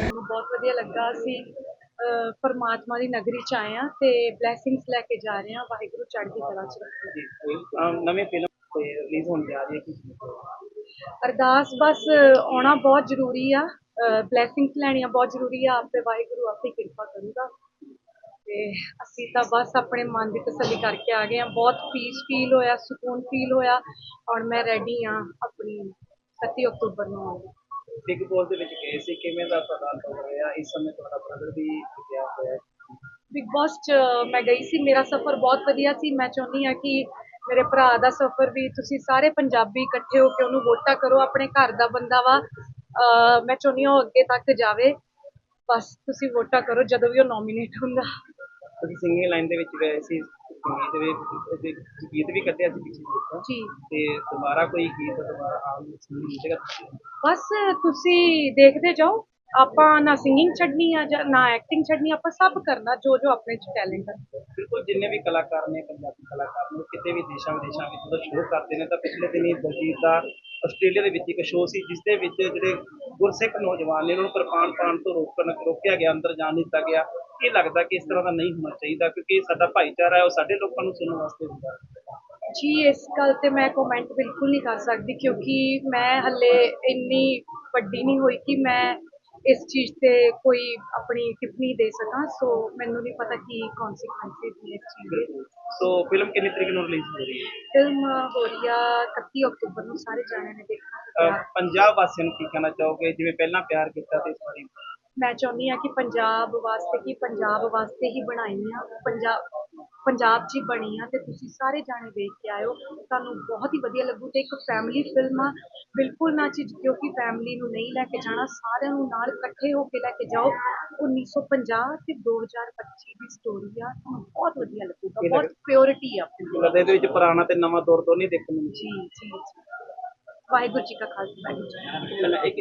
ਮੈਨੂੰ ਬਹੁਤ ਵਧੀਆ ਲੱਗਾ। ਅਸੀਂ ਅਹ, ਪਰਮਾਤਮਾ ਦੀ ਨਗਰੀ ਚ ਆਏ ਆ ਤੇ ਬਲੇਸਿੰਗਸ ਲੈ ਕੇ ਜਾ ਰਹੇ ਆ ਵਾਹਿਗੁਰੂ ਚੜ੍ਹਦੀ ਕਲਾ ਚ ਰੱਖੇ ਜੀ ਫਿਲਮ ਤੇ ਰਿਲੀਜ਼ ਹੋਣ ਜਾ ਰਹੀ ਹੈ ਕਿ ਅਰਦਾਸ ਬਸ ਆਉਣਾ ਬਹੁਤ ਜ਼ਰੂਰੀ ਆ ਬਲੇਸਿੰਗਸ ਲੈਣੀਆਂ ਬਹੁਤ ਜ਼ਰੂਰੀ ਆ ਆਪੇ ਵਾਹਿਗੁਰੂ ਆਪੇ ਕਿਰਪਾ ਕਰੂਗਾ। ਤੇ ਅਸੀਂ ਤਾਂ ਬਸ ਆਪਣੇ ਮਨ ਦੀ ਤਸੱਲੀ ਕਰਕੇ ਆ ਗਏ ਆ। ਬਹੁਤ ਪੀਸ ਫੀਲ ਹੋਇਆ ਸਕੂਨ ਫੀਲ ਹੋਇਆ। ਔਰ ਮੈਂ ਰੈਡੀ ਆ ਆਪਣੀ 31 ਅਕਤੂਬਰ ਨੂੰ ਆਉਣ। ਬਿਗ ਬੋਸ ਦੇ ਵਿੱਚ ਗਏ ਸੀ ਕਿਵੇਂ ਦਾ ਤੁਹਾਡਾ ਅਨੁਭਵ ਰਿਹਾ? ਇਸ ਸਮੇਂ ਤੁਹਾਡਾ ਬ੍ਰਦਰ ਵੀ ਗਿਆ ਹੋਇਆ। ਹੈ ਬਿਗ ਬਾਸ ਚ ਮੈਂ ਗਈ ਸੀ ਮੇਰਾ ਸਫ਼ਰ ਬਹੁਤ ਵਧੀਆ ਸੀ। ਮੈਂ ਚਾਹੁੰਦੀ ਆ ਕਿ ਮੇਰੇ ਭਰਾ ਦਾ ਸਫ਼ਰ ਵੀ ਤੁਸੀਂ ਸਾਰੇ ਪੰਜਾਬੀ ਇਕੱਠੇ ਹੋ ਕੇ ਉਹਨੂੰ ਵੋਟਾਂ ਕਰੋ ਆਪਣੇ ਘਰ ਦਾ ਬੰਦਾ ਵਾ। ਮੈਂ ਚਾਹੁੰਦੀ ਹਾਂ ਉਹ ਅੱਗੇ ਤੱਕ ਜਾਵੇ। ਬਸ ਤੁਸੀਂ ਵੋਟਾਂ ਕਰੋ ਜਦੋਂ ਵੀ ਉਹ ਨੋਮੀਨੇਟ ਹੁੰਦਾ। ਤੁਸੀਂ ਸਿੰਗਿੰਗ ਲਾਈਨ ਦੇ ਵਿੱਚ ਗਏ ਸੀ ਸੰਗੀਤ ਦੇ ਵਿੱਚ ਦੇ ਗੀਤ ਵੀ ਕੱਢਿਆ ਸੀ ਪਿੱਛੇ ਜਿਹੇ ਜੀ। ਤੇ ਦੁਬਾਰਾ ਕੋਈ ਗੀਤ ਦੁਬਾਰਾ ਆਉਣ ਸੁਣੀ ਜਗ੍ਹਾ ਬਸ ਤੁਸੀਂ ਦੇਖਦੇ ਜਾਓ। ਆਪਾਂ ਨਾ ਸਿੰਗਿੰਗ ਛੱਡਣੀ ਆ ਜਾਂ ਨਾ ਐਕਟਿੰਗ ਛੱਡਣੀ ਆਪਾਂ ਸਭ ਕਰਨਾ ਜੋ ਜੋ ਆਪਣੇ ਚ ਟੈਲੈਂਟ ਹੈ ਬਿਲਕੁਲ ਜਿੰਨੇ ਵੀ ਕਲਾਕਾਰ ਨੇ ਪੰਜਾਬੀ ਕਲਾਕਾਰ ਨੇ ਕਿਤੇ ਵੀ ਦੇਸ਼ਾਂ ਵਿਦੇਸ਼ਾਂ ਵਿੱਚ ਜਦੋਂ ਸ਼ੋਅ ਕਰਦੇ ਨੇ ਤਾਂ ਪਿਛਲੇ ਦਿਨੀ ਦਲਜੀਤ ਦਾ ਆਸਟ੍ਰੇਲੀਆ ਦੇ ਵਿੱਚ ਇੱਕ ਸ਼ੋਅ ਸੀ ਜਿਸ ਦੇ ਵਿੱਚ ਜਿਹੜੇ ਗੁਰਸਿੱਖ ਨੌਜਵਾਨ ਨੇ ਉਹਨਾਂ ਨੂੰ ਕਿਰਪਾਨ ਪਾਉਣ ਤੋਂ ਰੋਕਣ ਰੋਕਿਆ ਗਿਆ ਅੰਦਰ ਜਾਣ ਨਹੀਂ ਦਿੱਤਾ ਗਿਆ। ਇਹ ਲੱਗਦਾ ਕਿ ਇਸ ਤਰ੍ਹਾਂ ਦਾ ਨਹੀਂ ਹੋਣਾ ਚਾਹੀਦਾ ਕਿਉਂਕਿ ਇਹ ਸਾਡਾ ਭਾਈਚਾਰਾ ਹੈ ਉਹ ਸਾਡੇ ਲੋਕਾਂ ਨੂੰ ਸੁਣਨ ਵਾਸਤੇ ਹੁੰਦਾ। ਜੀ ਇਸ ਗੱਲ ਤੇ ਮੈਂ ਕਮੈਂਟ ਬਿਲਕੁਲ ਨਹੀਂ ਕਰ ਸਕਦੀ ਕਿਉਂਕਿ ਮੈਂ ਹੱਲੇ ਇੰਨੀ ਵੱਡੀ ਨਹੀਂ ਹੋਈ ਕਿ ਮੈਂ ਇਸ ਚੀਜ਼ ਤੇ ਕੋਈ ਆਪਣੀ ਟਿੱਪਣੀ ਦੇ ਸਕਾਂ ਸੋ ਮੈਨੂੰ ਨਹੀਂ ਪਤਾ ਕੀ ਕਨਸੀਕੁਐਂਸਸ ਨੇ ਇਸ ਚੀਜ਼ ਦੇ। ਸੋ ਫਿਲਮ ਕਿੰਨੀ ਤਰੀਕ ਨੂੰ ਰਿਲੀਜ਼ ਹੋ ਰਹੀ ਹੈ? ਫਿਲਮ ਹੋ ਰਹੀ ਆ 31 ਅਕਤੂਬਰ ਨੂੰ ਸਾਰੇ ਜਾਣੇ ਨੇ ਦੇਖਣਾ। ਪੰਜਾਬ ਵਾਸੀਆਂ ਨੂੰ ਕੀ ਕਹਿਣਾ ਚਾਹੋਗੇ? ਜਿਵੇਂ ਪਹਿਲਾਂ ਪਿਆਰ ਕੀਤਾ ਤੇ ਇਸ ਵਾਰੀ। ਮੈਂ ਚਾਹੁੰਦੀ ਹਾਂ ਕਿ ਪੰਜਾਬ ਵਾਸਤੇ ਕੀ ਪੰਜਾਬ ਵਾਸਤੇ ਹੀ ਬਣਾਈ ਆ ਪੰਜਾਬ ਪੰਜਾਬ 'ਚ ਹੀ ਬਣੀ ਆ ਤੇ ਤੁਸੀਂ ਸਾਰੇ ਜਾਣੇ ਦੇਖ ਕੇ ਆਇਓ ਤੁਹਾਨੂੰ ਬਹੁਤ ਹੀ ਵਧੀਆ ਲੱਗੂ ਤੇ ਇੱਕ ਫੈਮਿਲੀ ਫਿਲਮ ਆ ਬਿਲਕੁਲ ਨਾ ਝਿਜਕਿਓ ਕਿ ਫੈਮਿਲੀ ਨੂੰ ਨਹੀਂ ਲੈ ਕੇ ਜਾਣਾ ਸਾਰਿਆਂ ਨੂੰ ਨਾਲ ਇਕੱਠੇ ਹੋ ਕੇ ਲੈ ਕੇ ਜਾਓ 1950 ਤੇ 2025 ਦੀ ਸਟੋਰੀ ਆ ਤੁਹਾਨੂੰ ਬਹੁਤ ਵਧੀਆ ਲੱਗੂਗਾ ਬਹੁਤ ਪਿਓਰਿਟੀ ਆ ਲੱਗਦਾ ਇਹਦੇ ਵਿੱਚ ਪੁਰਾਣਾ ਤੇ ਨਵਾਂ ਦੌਰ ਦੋਨੇ ਦੇਖਣ ਨੂੰ ਮਿਲਦਾ ਜੀ ਜੀ ਜੀ। ਵਾਹਿਗੁਰੂ ਜੀ ਕਾ ਖਾਲਸਾ ਵਾਹਿਗੁਰੂ ਜੀ ਕੀ ਫਤਿਹ।